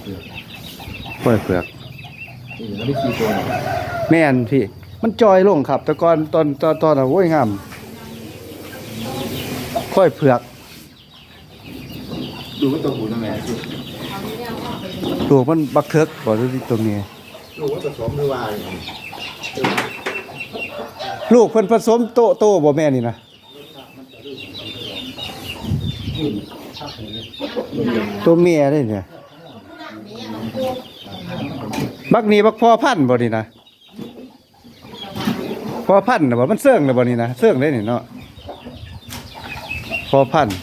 เปลือกกล้วยเผือก นี่แล้วได้สี่ตัวเนี่ยแม่นพี่ มันจอยลงครับ แต่ก่อนตอนตอนตอนน่ะโอ้ยงามกล้วยเผือกดูว่าตัวผู้ตัวแม่สิตัวมันบักเทิกบ่ดูที่ตรงนี้ดูว่าผสมหรือว่าอย่างนี้ลูกเพิ่นผสมโตโตบ่แม่นี่นะตัวเมียได้เนี่ย บักนี้บักพ่อพันธุ์บ่นี่นะพ่อพันธุ์น่ะบ่มันเสื่องน่ะบ่นี่นะเสื่องได้นี่เนาะพ่อพันธุ์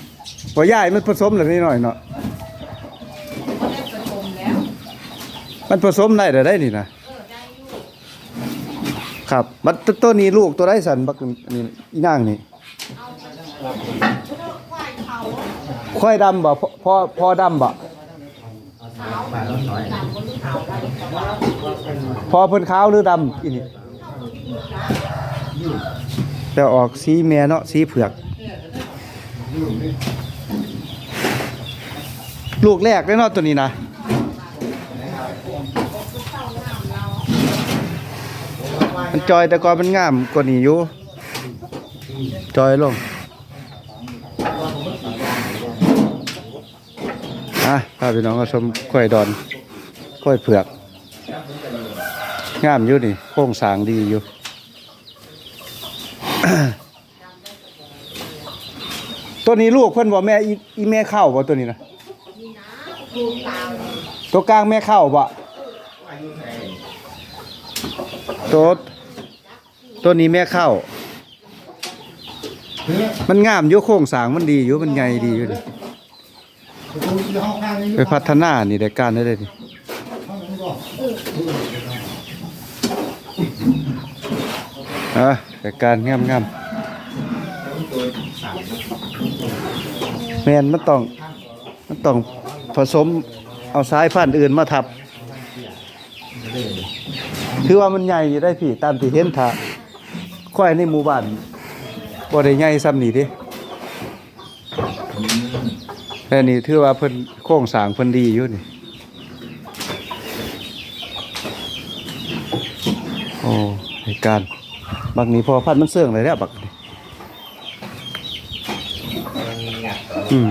บ่ยายมันผสมแล้วนิดหน่อยเนาะมันผสมได้ได้นี่นะครับบัดตตัวนี้ลูกตัวไรสันบักนี่อีนางนี่ควายดำบ่พอพอพอดำบ่ พอเพิ่นขาวหรือดำอีนี่แต่ออกสีแม่เนาะสีเผือก ลูกแรกเลยเนาะตัวนี้นะมันจอยแต่ก่อนมันงามกว่านี้อยู่จอยลงะพาพี่น้องมาชมกล้วยดอนกล้วยเผือก งามอยู่นี่โค้งสางดีอยู่ตัวนี้ลูกเพิ่นบ่แม่อีแม่เข้าบ่ตัวนี้นะตัวกลางแม่เข้าบ่ตัวตัวนี้แม่เข้า มันงามอยู่โครงสางมันดีอยู่มันใหญ่ดีอยู่ ไปพัฒนานี่ได้การได้เลยนี่อะได้การงามงามแมนมันต้องมันต้องผสมเอาสายพันธุ์อื่นมาทับ คือว่ามันใหญ่ได้พี่ ตามที่เห็นถ้าควายในหมู่บ้านบ่ได้ใหญ่ซ้ำนี่ดิ แต่นี่ถือว่าเพิ่นโค้งสร้างเพิ่นดีอยู่นี่โอ้เหตุการณ์บักนี้พอพัดมันเสื่องเลยแล้วบักนี้อืม